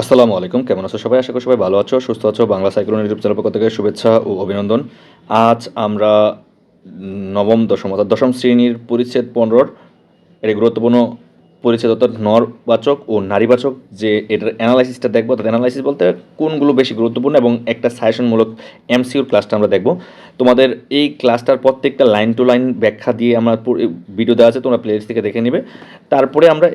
আসসালামু আলাইকুম। কেমন আছো সবাই? আশা করি সবাই ভালো আছো, সুস্থ আছো। বাংলা সাইক্লোন ইউটিউব চ্যানেল পক্ষ থেকে শুভেচ্ছা ও অভিনন্দন। আজ আমরা নবম দশম অর্থাৎ দশম শ্রেণির পরিচ্ছেদ পনেরোর একটি গুরুত্বপূর্ণ পরিচ্ছেদ অর্থাৎ নরবাচক ও নারীবাচক যে এটার অ্যানালাইসিসটা দেখব, অর্থাৎ অ্যানালাইসিস বলতে কোনগুলো বেশি গুরুত্বপূর্ণ এবং একটা সাজেশনমূলক এমসিউর ক্লাসটা আমরা দেখব। তোমাদের এই ক্লাসটার প্রত্যেকটা লাইন টু লাইন ব্যাখ্যা দিয়ে আমরা ভিডিও দেওয়া আছে, তোমরা প্লেলিস্ট থেকে দেখে নেবে। তারপরে আমরা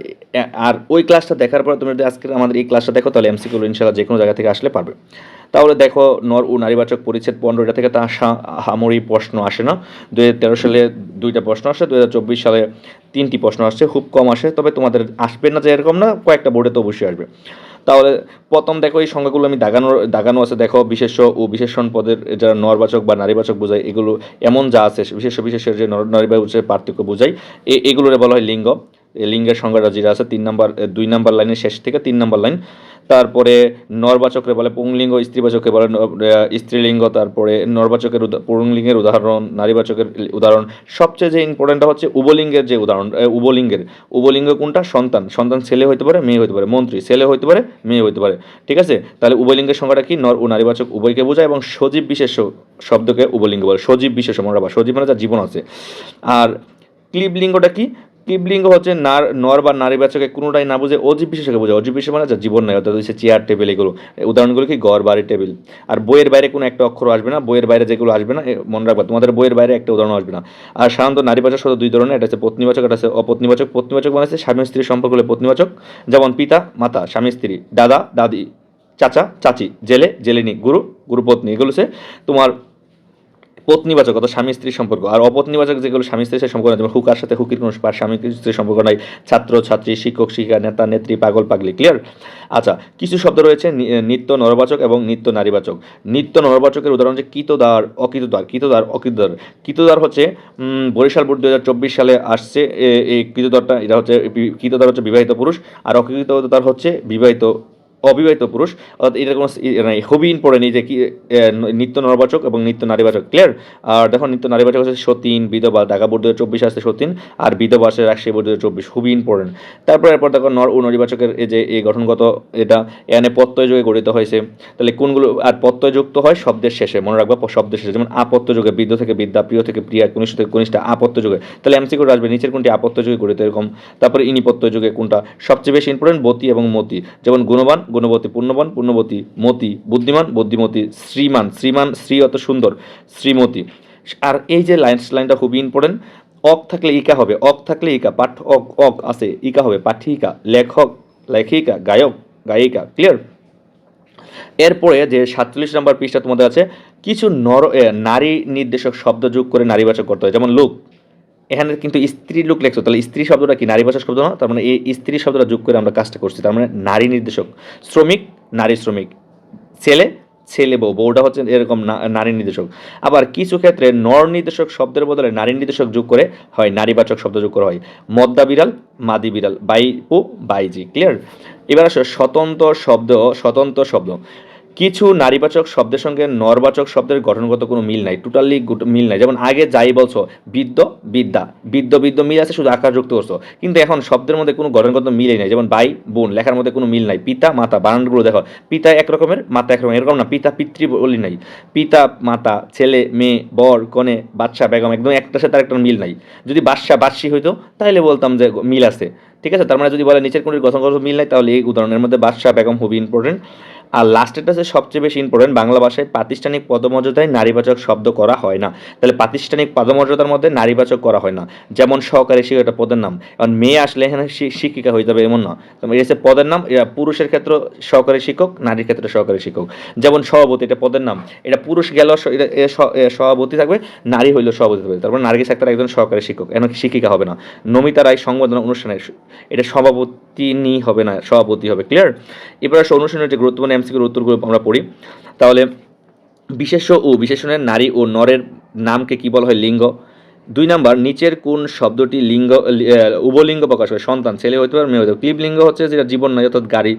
আর ওই ক্লাসটা দেখার পরে তুমি যদি আজকে আমাদের এই ক্লাসটা দেখো, তাহলে এমসিকিউ ইনশাল্লাহ যে কোনো জায়গা থেকে আসলে পারবে। তাহলে দেখো, নর ও নারীবাচক পরিচ্ছেদ পনেরো এটা থেকে তা হামরি প্রশ্ন আসে না। দু হাজার তেরো সালে দুইটা প্রশ্ন আসে দু হাজার চব্বিশ সালে তিনটি প্রশ্ন আসছে খুব কম আসে। তবে তোমাদের আসবে না যে এরকম না, কয়েকটা বোর্ডে তো অবশ্যই আসবে। তাহলে প্রথম দেখো এই সংখ্যাগুলো আমি দাগানো দাগানো আছে। দেখো বিশেষ ও বিশেষণ পদের যারা নরবাচক বা নারীবাচক বোঝায়, এগুলো এমন যা আছে বিশেষ বিশেষের যে নর নারীবাচকের পার্থক্য বোঝায় এগুলোরে বলা হয় লিঙ্গ। লিঙ্গের সংজ্ঞাটা যেটা আছে, তিন নাম্বার দুই নাম্বার লাইনের শেষ থেকে তিন নাম্বার লাইন। তারপরে নরবাচকরে বলে পুংলিঙ্গ স্ত্রীবাচকে বলে স্ত্রীলিঙ্গ, তারপরে নরবাচকের পুংলিঙ্গের উদাহরণ, নারীবাচকের উদাহরণ। সবচেয়ে যে ইম্পর্টেন্টটা হচ্ছে উবলিঙ্গের যে উদাহরণ উবলিঙ্গের। উবলিঙ্গ কোনটা? সন্তান। সন্তান ছেলে হইতে পারে, মেয়ে হইতে পারে। মন্ত্রী, ছেলে হইতে পারে, মেয়ে হইতে পারে। ঠিক আছে? তাহলে উবলিঙ্গের সংখ্যাটা কি? নর ও নারীবাচক উভয়কে বোঝায় এবং সজীব বিশেষ শব্দকে উবলিঙ্গ বলে। সজীব বিশেষ মনে বা সজীব মানে যার জীবন আছে। আর ক্লিবলিঙ্গটা কি? ক্লিবলিঙ্গ হচ্ছে নার, নর বা নারীবাচকে কোনোটাই না বুঝে অজীব বিশেষকে বোঝায় অজীব বিশেষ মানে যার জীবন নাই, অর্থাৎ হচ্ছে চেয়ার টেবিল এগুলো। উদাহরণগুলো কি? গড় বাড়ি টেবিল আর বইয়ের বাইরে কোনো একটা অক্ষর আসবে না, বইয়ের বাইরে যেগুলো আসবে না মনে রাখবা, তোমাদের বইয়ের বাইরে একটা উদাহরণ আসবে না। আর সাধারণত নারীবাচক শুধু দুই ধরনের এটা হচ্ছে পত্নীবাচক এটা হচ্ছে অপত্নীবাচক। পত্নীবাচক মানে হচ্ছে স্বামী স্ত্রীর সম্পর্ক হলে পত্নীবাচক। যেমন পিতা, মাতা, স্বামী স্ত্রী, দাদা, দাদি, চাচা, চাচি, জেলে, জেলেনি, গুরু গুরুপত্নী এগুলো হচ্ছে তোমার পত্নীবাচক অর্থাৎ স্বামী স্ত্রীর সম্পর্ক। আর অপত্নীবাচক যেগুলো স্বামী স্ত্রীর সম্পর্ক নাই, যেমন হুকার সাথে হুকির কোনো পা- স্বামী স্ত্রীর সম্পর্ক নাই ছাত্র ছাত্রী শিক্ষক শিক্ষিকা নেতা নেত্রী পাগল পাগলি ক্লিয়ার আচ্ছা কিছু শব্দ রয়েছে নিত্য নরবাচক এবং নিত্য নারীবাচক। নিত্য নরবাচকের উদাহরণ হচ্ছে কিতদার অকিতদার কিতদার অকিতদার। কিতদার হচ্ছে বরিশাল বোর্ড দু হাজার চব্বিশ সালে আসছে এই কিতদারটা এটা হচ্ছে বি- কিতদার হচ্ছে বিবাহিত পুরুষ আর অকিতদার হচ্ছে বিবাহিত অবিবাহিত পুরুষ এটা কোনো ই- মানে খুবই ইম্পর্টেন্ট যে কি নিত্য নরবাচক এবং নিত্য নারীবাচক। ক্লিয়ার আর দেখো, নিত্য নারীবাচক হচ্ছে সতীন, বিধবা ঢাকা বোর্ড চব্বিশ আসছে সতীন, আর বিধবা আসছে রাজশাহী বোর্ড চব্বিশ খুবই ইম্পর্টেন্ট তারপর, এরপর দেখো, নর ও নারীবাচকের এই যে এই গঠনগত এটা এনে প্রত্যয় যোগে গঠিত হয়েছে। তাহলে কোনগুলো, আর প্রত্যয় যুক্ত হয় শব্দের শেষে, মনে রাখবা শব্দের শেষে, যেমন আপত্য যুগে বৃদ্ধ থেকে বিদ্যা প্রিয় থেকে প্রিয়া, কনিষ্ঠ থেকে কনিষ্ঠা আপত্য যুগে তাহলে এমসিকিউ আসবে, নিচের কোনটি আপত্য যুগে গঠিত, এরকম। তারপরে ইনিপত্য যুগে কোনটা সবচেয়ে বেশি ইম্পর্টেন্ট বতী এবং মতি। যেমন গুণবান গুণবতী পূর্ণবান, পূর্ণবতী মতি বুদ্ধিমান, বুদ্ধিমতী শ্রীমান। শ্রীমান, শ্রী অত সুন্দর, শ্রীমতী। আর এই যে লাইন লাইনটা খুবই ইম্পর্টেন্ট অক থাকলে ইকা হবে, অক থাকলে ইকা, পাঠ অক অক আছে, ইকা হবে পাঠিকা, লেখক, লেখিকা, গায়ক, গায়িকা ক্লিয়ার এরপরে যে সাতচল্লিশ নম্বর পৃষ্ঠা তোমাদের আছে, কিছু নর নারী নির্দেশক শব্দ যোগ করে নারীবাচক করতে হয়, যেমন লোক। এখানে কিন্তু স্ত্রী লোক লেখছো, তাহলে স্ত্রী শব্দটা কি? নারী নারীবাচক শব্দ না? তার মানে এই স্ত্রী শব্দটা যোগ করে আমরা কাজটা করছি, তার মানে নারী নির্দেশক। শ্রমিক, নারী শ্রমিক। ছেলে ছেলে বউ। বউটা হচ্ছে এরকম নারী নির্দেশক। আবার কিছু ক্ষেত্রে নর নির্দেশক শব্দের বদলে নারী নির্দেশক যোগ করে হয়, নারীবাচক শব্দ যোগ করা হয়। মদ্দা বিড়াল, মাদি বিড়াল। বাই বাইপু বাইজি ক্লিয়ার এবার আসো, স্বতন্ত্র শব্দ স্বতন্ত্র শব্দ। কিছু নারীবাচক শব্দের সঙ্গে নরবাচক শব্দের গঠনগত কোনো মিল নাই টোটালি মিল নাই। যেমন আগে যাই বলছো বিদ্য বিদ্যা বিদ্য বিদ্য মিল আছে, শুধু আকার যুক্ত করছ। কিন্তু এখন শব্দের মধ্যে কোনো গঠনগত মিলই নাই। যেমন ভাই, বোন, লেখার মধ্যে কোনো মিল নাই। পিতা, মাতা, বানানগুলো দেখো, পিতা এক রকমের, মাতা এক রকমের, এরকম না, পিতা, পিতৃ বলি নাই। পিতা, মাতা, ছেলে, মেয়ে, বর, কনে, বাদশা, বেগম, একদম একটার সাথে একটা মিল নাই। যদি বাদশা, বাদশি হইতো তাহলে বলতাম যে মিল আছে। ঠিক আছে? তার মানে যদি বলে নিচের কোনটির গঠনগত মিল নাই, তাহলে এই উদাহরণের মধ্যে বাদশা, বেগম খুবই ইম্পর্টেন্ট আর লাস্টেরটা হচ্ছে সবচেয়ে বেশি ইম্পর্টেন্ট বাংলা ভাষায় প্রাতিষ্ঠানিক পদমর্যাদায় নারীবাচক শব্দ করা হয় না। তাহলে প্রাতিষ্ঠানিক পদমর্যাদার মধ্যে নারীবাচক করা হয় না। যেমন সহকারী শিক্ষক, পদের নাম। এখন মেয়ে আসলে এখানে শিক্ষিকা হয়ে যাবে এমন না। এটা পদের নাম পুরুষের ক্ষেত্রে সহকারী শিক্ষক, নারীর ক্ষেত্রে সহকারী শিক্ষক। যেমন সভাপতি, এটা পদের নাম। এটা পুরুষ গেল সভাপতি থাকবে, নারী হইলেও সভাপতি থাকবে। তারপর নারী আক্তার একজন সহকারী শিক্ষক, এখন শিক্ষিকা হবে না। নমিতা রায় সংবর্ধনা অনুষ্ঠানে, এটা সভাপতি হবে না, সভাপতি হবে ক্লিয়ার এবার অনুষ্ঠানের যে গুরুত্বপূর্ণ এমসিকিউর উত্তরগুলো আমরা পড়ি। তাহলে বিশেষ্য ও বিশেষণের নারী ও নরের নামকে কি বলা হয় লিঙ্গ? দুই নাম্বার, নিচের কোন শব্দটি লিঙ্গ উবলিঙ্গ প্রকাশ করে? সন্তান, ছেলে হইতে পারে, মেয়ে হইতে পারে। ক্লিব লিঙ্গ হচ্ছে যেটা জীবন নয়, অর্থাৎ গাড়ি।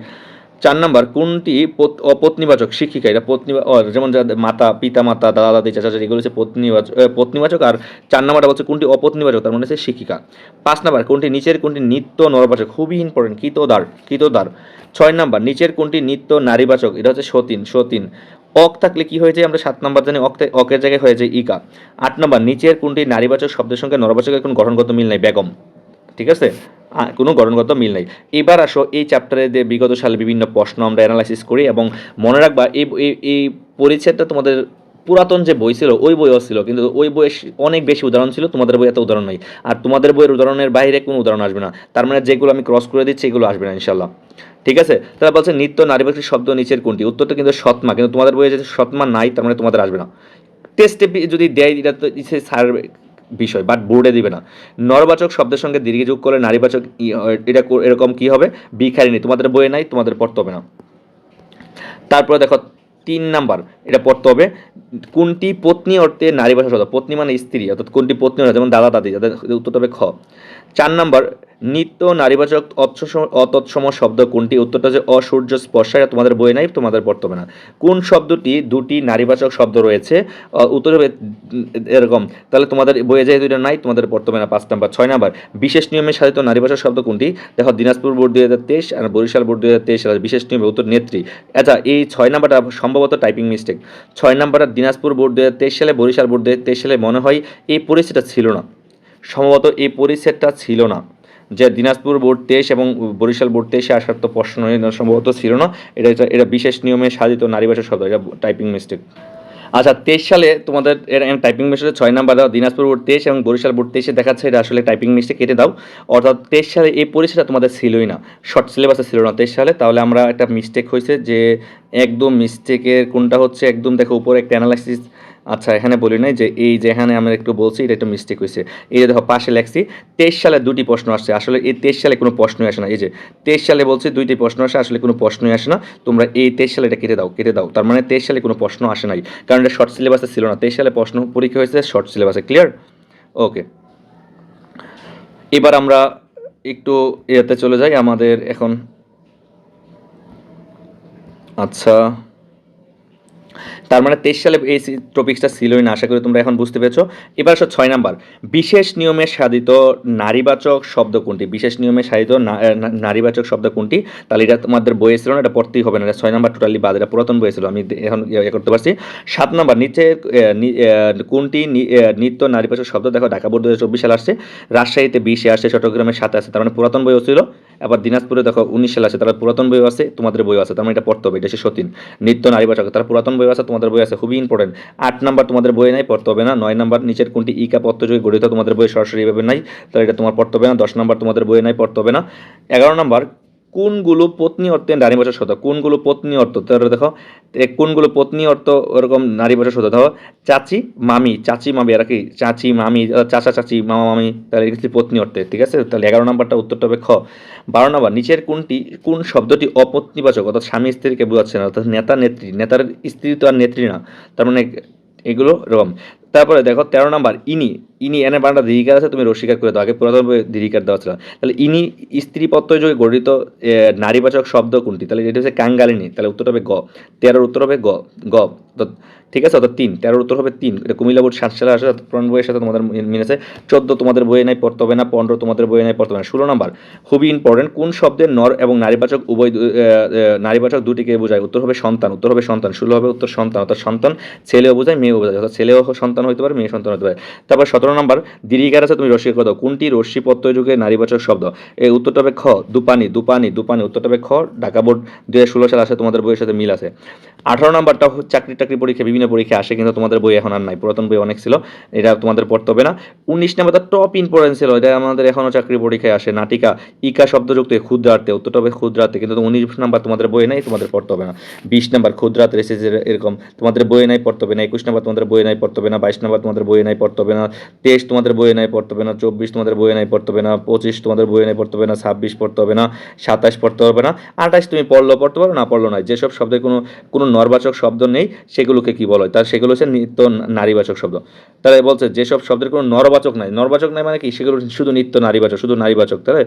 চার নাম্বার, কোনটি পত- অপত্নীবাচক শিক্ষিকা, এটা পত্নী যেমন মাতা পিতা মাতা দাদা দাদি চাচা চাচি এগুলো হচ্ছে পত্নীবাচক পত্নীবাচক, আর চার নাম্বারটা হচ্ছে কোনটি অপত্নীবাচক, তার মানে হচ্ছে শিক্ষিকা। পাঁচ নাম্বার, কোনটি নিচের, কোনটি নিত্য নরবাচক, খুবই ইম্পর্টেন্ট কিতোদার কিতোদার। ছয় নাম্বার, নিচের, কোনটি নিত্য নারীবাচক, এটা হচ্ছে সতীন সতীন। অক থাকলে কি হয়েছে আমরা সাত নম্বর জানি অক অকের জায়গায় হয়েছে ইকা। আট নম্বর, নিচের, কোনটি নারীবাচক, শব্দের সঙ্গে নরবাচকের কোনো গঠনগত মিল নেই, বেগম। ঠিক আছে? কোনো গঠনগত মিল নাই। এবার আসো এই চ্যাপ্টারে যে বিগত সালে বিভিন্ন প্রশ্ন আমরা অ্যানালাইসিস করি এবং মনে রাখবা এই, এই- পরিচ্ছেদটা তোমাদের পুরাতন যে বই ছিল, ওই বইও ছিল, কিন্তু ওই বইয়ে অনেক বেশি উদাহরণ ছিল, তোমাদের বই এত উদাহরণ নেই। আর তোমাদের বইয়ের উদাহরণের বাইরে কোনো উদাহরণ আসবে না। তার মানে যেগুলো আমি ক্রস করে দিচ্ছি, এগুলো আসবে না ইনশাল্লাহ ঠিক আছে? তারা বলছে, নিত্য নারীবাচী শব্দ নিচের কোনটি? উত্তরটা কিন্তু সৎমা, কিন্তু তোমাদের বইয়ে যদি সৎমা নাই, তার মানে তোমাদের আসবে না। টেস্টে যদি দেয়, এটা তো সে স্যার বিষয় বাট বোর্ডে দিবে না। নরবাচক শব্দের সঙ্গে দীর্ঘ যোগ করলে নারীবাচক এটা এরকম কি হবে? বিখারিণী তোমাদের বইয়ে নাই, তোমাদের পড়তে হবে না। তারপরে দেখো, তিন নাম্বার, এটা পড়তে হবে, কোনটি পত্নী অর্থে নারীবাচক শব্দ? পত্নী মানে স্ত্রী, অর্থাৎ কোনটি পত্নী যেমন দাদা দাদি যাদের উত্তরটা হবে খ। চার নাম্বার নিত্য নারীবাচক অতৎসম শব্দ কোনটি? উত্তরটা যে অসূর্য স্পর্শ, এটা তোমাদের বই নাই, তোমাদের হবে না। কোন শব্দটি দুটি নারীবাচক শব্দ রয়েছে? উত্তর হবে এরকম। তাহলে তোমাদের বইয়ে যায় এটা নাই, তোমাদের হবে না, পাঁচ নাম্বার, ছয় নাম্বার। বিশেষ নিয়মে সাধিত নারীবাচক শব্দ কোনটি? দেখো, দিনাজপুর বোর্ড দুই হাজার তেইশ আর বরিশাল বোর্ড দুই হাজার তেইশ বিশেষ নিয়মে উত্তর নেত্রী। আচ্ছা এই ছয় নাম্বারটা সম্ভবত টাইপিং মিস্টেক। ছয় নাম্বারটা দিনাজপুর বোর্ড দুই হাজার তেইশ সালে, বরিশাল বোর্ড দুই হাজার তেইশ সালে মনে হয় এই পরিস্থিতিটা ছিল না। সম্ভবত এই পরিচ্ছেদটা ছিল না। দিনাজপুর বোর্ড তেইশ এবং বরিশাল বোর্ড তেইশে আসার তো প্রশ্ন সম্ভবত ছিল না। এটা এটা বিশেষ নিয়মে সাধিত নারীবাচক শব্দ, এটা টাইপিং মিস্টেক আচ্ছা তেইশ সালে তোমাদের এর টাইপিং মিস্টেক ছয় নাম্বার দাও, দিনাজপুর বোর্ড তেইশ এবং বরিশাল বোর্ড তেইশে দেখাচ্ছে, এটা আসলে টাইপিং মিস্টেক কেটে দাও। অর্থাৎ তেইশ সালে এই পরিস্থিতিটা তোমাদের ছিলই না। শর্ট সিলেবাসে ছিল না তেইশ সালে, তাহলে আমরা একটা মিস্টেক হয়েছে যে, একদম মিস্টেকের কোনটা হচ্ছে, একদম দেখো উপরে একটা অ্যানালাইসিস আচ্ছা এখানে বলি নাই যে এই যে এখানে আমরা একটু বলছি, এটা একটু মিস্টেক হয়েছে এই যে দেখো, পাশে লেখছি, তেইশ সালে দুটি প্রশ্ন আসছে। আসলে এই তেইশ সালে কোনো প্রশ্নই আসে না। এই যে তেইশ সালে বলছি, দুইটি প্রশ্ন আসে, আসলে কোনো প্রশ্নই আসে না। তোমরা এই তেইশ সালে এটা কেটে দাও কেটে দাও। তার মানে তেইশ সালে কোনো প্রশ্ন আসে নাই। কারণ এটা শর্ট সিলেবাসে ছিল না। তেইশ সালে প্রশ্ন পরীক্ষা হয়েছে শর্ট সিলেবাসে ক্লিয়ার ওকে এবার আমরা একটু এতে চলে যাই। আমাদের এখন আচ্ছা তার মানে তেইশ সালে এই টপিক্সটা ছিলই না, আশা করি তোমরা এখন বুঝতে পেরেছ। এবার আসো ছয় নাম্বার। বিশেষ নিয়মে সাধিত নারীবাচক শব্দ কোনটি? বিশেষ নিয়মে সাধিত নারীবাচক শব্দ কোনটি? তাহলে এটা তোমাদের বইয়ে ছিল না, এটা পড়তেই হবে না এটা ছয় নাম্বার টোটালি বাদ, এটা পুরাতন বইয়ে ছিল, আমি এখন ইয়ে করতে পারছি। সাত নাম্বার, নিচে কোনটি নিত্য নারীবাচক শব্দ? দেখো, ঢাকা বোর্ড দু হাজার চব্বিশ সালে আসছে, রাজশাহীতে বিশে আসছে, চট্টগ্রামে সাথে আছে তার মানে পুরাতন বইও ছিল। আবার দিনাজপুরে দেখো, উনিশ সালে আছে তার পুরাতন বইও আছে, তোমাদের বইও আছে, তার মানে এটা পড়তে হবে, এটা হচ্ছে সতীন। নিত্য নারীবাচক, তার পুরাতন বই আছে, তোমাদের বই আছে, খুবই ইম্পর্টেন্ট আট নাম্বার তোমাদের বই নাই, পড়তে হবে না। নয় নাম্বার, নিচের কোনটি ইকা পত্রযোগে গঠিত তোমাদের বই সরাসরি এভাবে নাই, তাহলে এটা তোমার পড়তে হবে না। দশ নাম্বার তোমাদের বই নাই, পড়তে হবে না। এগারো নাম্বার কোনগুলো পত্নী অর্থে নারী নারীবাচক শব্দ কোনগুলো পত্নী অর্থ? তাহলে দেখো কোনগুলো পত্নী অর্থ ওরকম নারীবাচক শব্দ দেখো চাচি, মামি। চাচি, মামি এরা কি? চাচি, মামি চাচা, চাচি, মামা, মামি, তাহলে এগুলি পত্নী অর্থে? ঠিক আছে? তাহলে এগারো নাম্বারটা উত্তরটা হবে খ। বারো নাম্বার, নিচের কোনটি, কোন শব্দটি অপত্নীবাচক? অর্থাৎ স্বামী স্ত্রীকে বোঝাচ্ছে না, অর্থাৎ নেতা, নেত্রী। নেতার স্ত্রী তো আর নেত্রী না। তার মানে এগুলো এরকম। তারপরে দেখো তেরো নাম্বার, ইনি ইনি এনে বানাটা দীর্ঘিকার আছে, তুমি রসিকার করে দাও, আগে পুরাতন দীর্ঘিকার দেওয়া ছিল তাহলে ইনি স্ত্রী যোগে গঠিত নারীবাচক শব্দ কোনটি? তাহলে এটা হচ্ছে কাঙ্গালিনী, তাহলে উত্তর হবে গ। তেরোর উত্তর হবে গ গ। তো ঠিক আছে? অর্থাৎ তিন। তেরোর উত্তর হবে তিন। এটা কুমিল্লা বোর্ড সাত সালে আসে, অর্থাৎ পুরান বইয়ের সাথে তোমাদের মিল আছে। চোদ্দ তোমাদের বইয়ে নাই, পড়তে হবে না। পনেরো তোমাদের বইয়ে নাই, পড়তে হবে না। ষোলো নম্বর, খুবই ইম্পর্টেন্ট কোন শব্দের নর এবং নারীবাচক উভয় নারীবাচক দুটিকে বোঝায়? উত্তর হবে সন্তান, উত্তর হবে সন্তান, ষোলো হবে উত্তর সন্তান, অর্থাৎ সন্তান ছেলেও বোঝায়, মেয়েও বোঝায়। অর্থাৎ ছেলেও সন্তান হতে পারে মেয়ে সন্তান হতে পারে। তারপর সতেরো নাম্বার, দীর্ঘিকার আছে, তুমি করে দাও। কোনটি রশ্মি যুগে নারীবাচক শব্দ? এই উত্তরটা হবে খ, দুপানি দুপানি দুপানি। উত্তরটা হবে খ, ঢাকা বোর্ড দুই হাজার ষোলো সালে আসে, তোমাদের বইয়ের সাথে মিল আছে। আঠারো নম্বরটা চাকরি টাকরি পরীক্ষা, বিভিন্ন পরীক্ষা আসে কিন্তু তোমাদের বই এখন আর নাই পুরাতন বই অনেক ছিল এটা তোমাদের পড়তে হবে না উনিশ নাম্বারটা টপ ইম্পর্টেন্স ছিল এটা আমাদের এখনও চাকরি পরীক্ষায় আসে নাটিকা ইকা শব্দযুক্ত ক্ষুদ্রার্থে উত্তরটা হবে ক্ষুদ্রার্থে কিন্তু উনিশ নাম্বার তোমাদের বই নাই তোমাদের পড়তে হবে না বিশ নাম্বার ক্ষুদ্রাত রেসেস এরকম তোমাদের বই নাই পড়তে হবে না একুশ নাম্বার তোমাদের বই নাই পড়তে হবে না বাইশ নাম্বার তোমাদের বইয়ে নাই পড়তে হবে না তেইশ তোমাদের বইয়ে নাই পড়তে হবে না চব্বিশ তোমাদের বইয়ে নাই পড়তে হবে না পঁচিশ তোমাদের বইয়ে নাই পড়তে হবে না ছাব্বিশ পড়তে হবে না সাতাশ পড়তে হবে না আঠাশ তুমি পড়ল পড়তে পারো না পড়ল নয় যেসব শব্দের কোনো কোনো নর্বাচক শব্দ নেই সেগুলোকে কি বলা হয় তার সেগুলো হচ্ছে নিত্য নারীবাচক শব্দ। তাহলে বলছে, যেসব শব্দের কোনো নরবাচক নাই নরবাচক নাই মানে কি? সেগুলো শুধু নিত্য নারীবাচক, শুধু নারীবাচক। তাহলে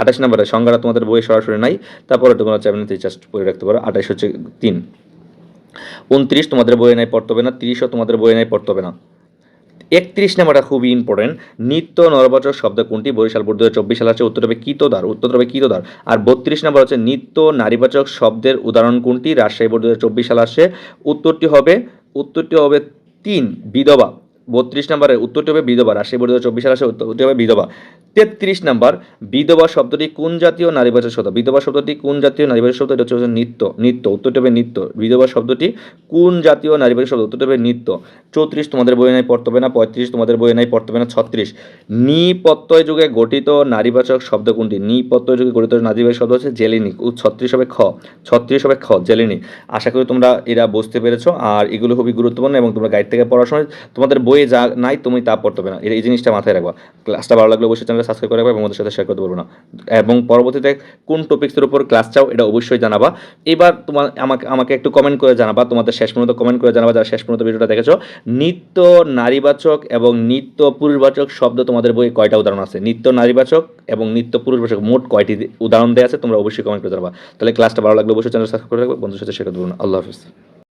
আঠাশ নম্বরে, সংজ্ঞাটা তোমাদের বইয়ে সরাসরি নাই, তারপরে তোমরা চাইবেন জাস্ট পড়ে রাখতে পারো, আঠাশ হচ্ছে তিন। উনত্রিশ তোমাদের বইয়ে নাই, পড়তে হবে না। তিরিশও তোমাদের বইয়ে নাই, পড়তে হবে না। একত্রিশ নাম্বারটা খুবই ইম্পর্টেন্ট নিত্য নরবাচক শব্দ কোনটি? বরিশাল বোর্ড দু চব্বিশ সাল আছে, উত্তর হবে কিতোদার, উত্তর হবে কিতোদার। আর বত্রিশ নাম্বার হচ্ছে নিত্য নারীবাচক শব্দের উদাহরণ কোনটি? রাজশাহী বোর্ড দু চব্বিশ সাল আসছে উত্তরটি হবে উত্তরটি হবে তিন বিধবা। বত্রিশ নম্বরের উত্তরটি হবে বিধবা। রাশি হাজার চব্বিশ রাশি উত্তরটি হবে বিধবা। তেত্রিশ নাম্বার, বিধবা শব্দটি কোন জাতীয় নারীবাচক শব্দ? বিধবা শব্দটি কোন জাতীয় নারীবাচক শব্দ? এটা হচ্ছে নিত্য নিত্য উত্তরটি হবে নিত্য। বিধবা শব্দটি কোন জাতীয় নারীবাচক শব্দ? উত্তরটি হবে নিত্য। চৌত্রিশ তোমাদের বইয়ে নাই, পড়তে হবে না। পঁয়ত্রিশ তোমাদের বইয়ে নাই, পড়তে হবে না। ছত্রিশ। নিপত্যয় যুগে গঠিত নারীবাচক শব্দ কোনটি? নিপত্যয় যুগে গঠিত নারীবাচক শব্দ হচ্ছে জেলিনি ছত্রিশ হবে খ। ছত্রিশ হবে খ জেলিনি আশা করি তোমরা এরা বুঝতে পেরেছ। আর এগুলো খুবই গুরুত্বপূর্ণ এবং তোমরা গাইড থেকে পড়ার সময় তোমাদের বইয়ে যা নাই তুমি তা পড়তে হবে না। এই জিনিসটা মাথায় রাখবা। ক্লাসটা ভালো লাগলে অবশ্যই চ্যানেলটা সাবস্ক্রাইব করে রাখবা এবং আমাদের সাথে শেয়ার করতে বলব না। এবং পরবর্তীতে কোন টপিক্সের উপর ক্লাস চাও, এটা অবশ্যই জানাবা। এবার তোমার, আমাকে আমাকে একটু কমেন্ট করে জানাবা, তোমাদের শেষ পর্যন্ত কমেন্ট করে জানাবা, যারা শেষ পর্যন্ত ভিডিওটা দেখেছ। নিত্য নারীবাচক এবং নিত্য পুরুষবাচক শব্দ তোমাদের বইয়ে কয়টা উদাহরণ আছে? নিত্য নারীবাচক এবং নিত্য পুরুষবাচক মোট কয়টি উদাহরণ দেওয়া আছে, তোমরা অবশ্যই কমেন্ট করে জানাবা। তাহলে ক্লাসটা ভালো লাগলে অবশ্যই চ্যানেল সাবস্ক্রাইব করে রাখবে বন্ধুর সাথে শেয়ার করতে বলব না। আল্লাহ হাফিজ।